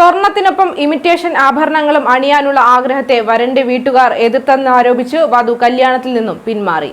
സ്വർണത്തിനൊപ്പം imitation ആഭരണങ്ങളും അണിയാനുള്ള ആഗ്രഹത്തെ വരന്റെ വീട്ടുകാർ എതിർത്തെന്നാരോപിച്ച് വധു കല്യാണത്തിൽ നിന്നും പിന്മാറി.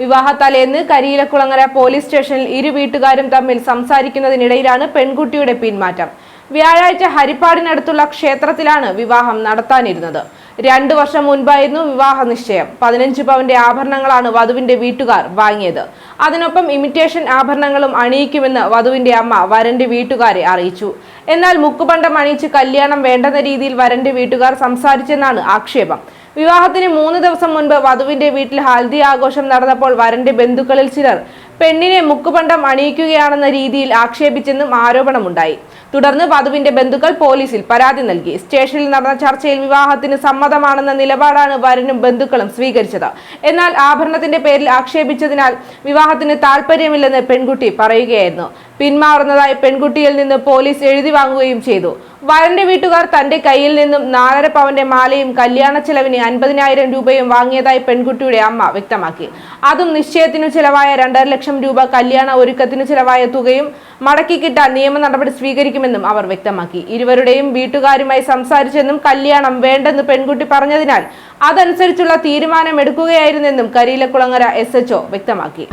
വിവാഹ തലേന്ന് കരിയിലക്കുളങ്ങര പോലീസ് സ്റ്റേഷനിൽ ഇരു വീട്ടുകാരും തമ്മിൽ സംസാരിക്കുന്നതിനിടയിലാണ് പെൺകുട്ടിയുടെ പിന്മാറ്റം. വ്യാഴാഴ്ച ഹരിപ്പാടിനടുത്തുള്ള ക്ഷേത്രത്തിലാണ് വിവാഹം നടത്താനിരുന്നത്. രണ്ടു വർഷം മുൻപായിരുന്നു വിവാഹ നിശ്ചയം. പതിനഞ്ച് പവന്റെ ആഭരണങ്ങളാണ് വധുവിന്റെ വീട്ടുകാർ വാങ്ങിയത്. അതിനൊപ്പം ഇമിറ്റേഷൻ ആഭരണങ്ങളും അണിയിക്കുമെന്ന് വധുവിന്റെ അമ്മ വരന്റെ വീട്ടുകാരെ അറിയിച്ചു. എന്നാൽ മുക്കുപണ്ടം അണിയിച്ച് കല്യാണം വേണ്ടെന്ന രീതിയിൽ വരന്റെ വീട്ടുകാർ സംസാരിച്ചെന്നാണ് ആക്ഷേപം. വിവാഹത്തിന് മൂന്ന് ദിവസം മുൻപ് വധുവിന്റെ വീട്ടിൽ ഹൽദി ആഘോഷം നടന്നപ്പോൾ വരന്റെ ബന്ധുക്കളിൽ ചിലർ പെണ്ണിനെ മുക്കുപണ്ടം അണിയിക്കുകയാണെന്ന രീതിയിൽ ആക്ഷേപിച്ചെന്നും ആരോപണമുണ്ടായി. തുടർന്ന് വധുവിന്റെ ബന്ധുക്കൾ പോലീസിൽ പരാതി നൽകി. സ്റ്റേഷനിൽ നടന്ന ചർച്ചയിൽ വിവാഹത്തിന് സമ്മതമാണെന്ന നിലപാടാണ് വരനും ബന്ധുക്കളും സ്വീകരിച്ചത്. എന്നാൽ ആഭരണത്തിന്റെ പേരിൽ ആക്ഷേപിച്ചതിനാൽ വിവാഹത്തിന് താല്പര്യമില്ലെന്ന് പെൺകുട്ടി പറയുകയായിരുന്നു. പിന്മാറുന്നതായി പെൺകുട്ടിയിൽ നിന്ന് പോലീസ് എഴുതി വാങ്ങുകയും ചെയ്തു. വരന്റെ വീട്ടുകാർ തന്റെ കയ്യിൽ നിന്നും നാലര പവന്റെ മാലയും കല്യാണ ചെലവിന് അൻപതിനായിരം രൂപയും വാങ്ങിയതായി പെൺകുട്ടിയുടെ അമ്മ വ്യക്തമാക്കി. അതും നിശ്ചയത്തിനു ചെലവായ രണ്ടര ലക്ഷം രൂപ കല്യാണ ഒരുക്കത്തിനു ചിലവായ തുകയും മടക്കി കിട്ടാൻ നിയമ നടപടി സ്വീകരിക്കുമെന്നും അവർ വ്യക്തമാക്കി. ഇരുവരുടെയും വീട്ടുകാരുമായി സംസാരിച്ചെന്നും കല്യാണം വേണ്ടെന്ന് പെൺകുട്ടി പറഞ്ഞതിനാൽ അതനുസരിച്ചുള്ള തീരുമാനം എടുക്കുകയായിരുന്നെന്നും കരിയിലക്കുളങ്ങര എസ് വ്യക്തമാക്കി.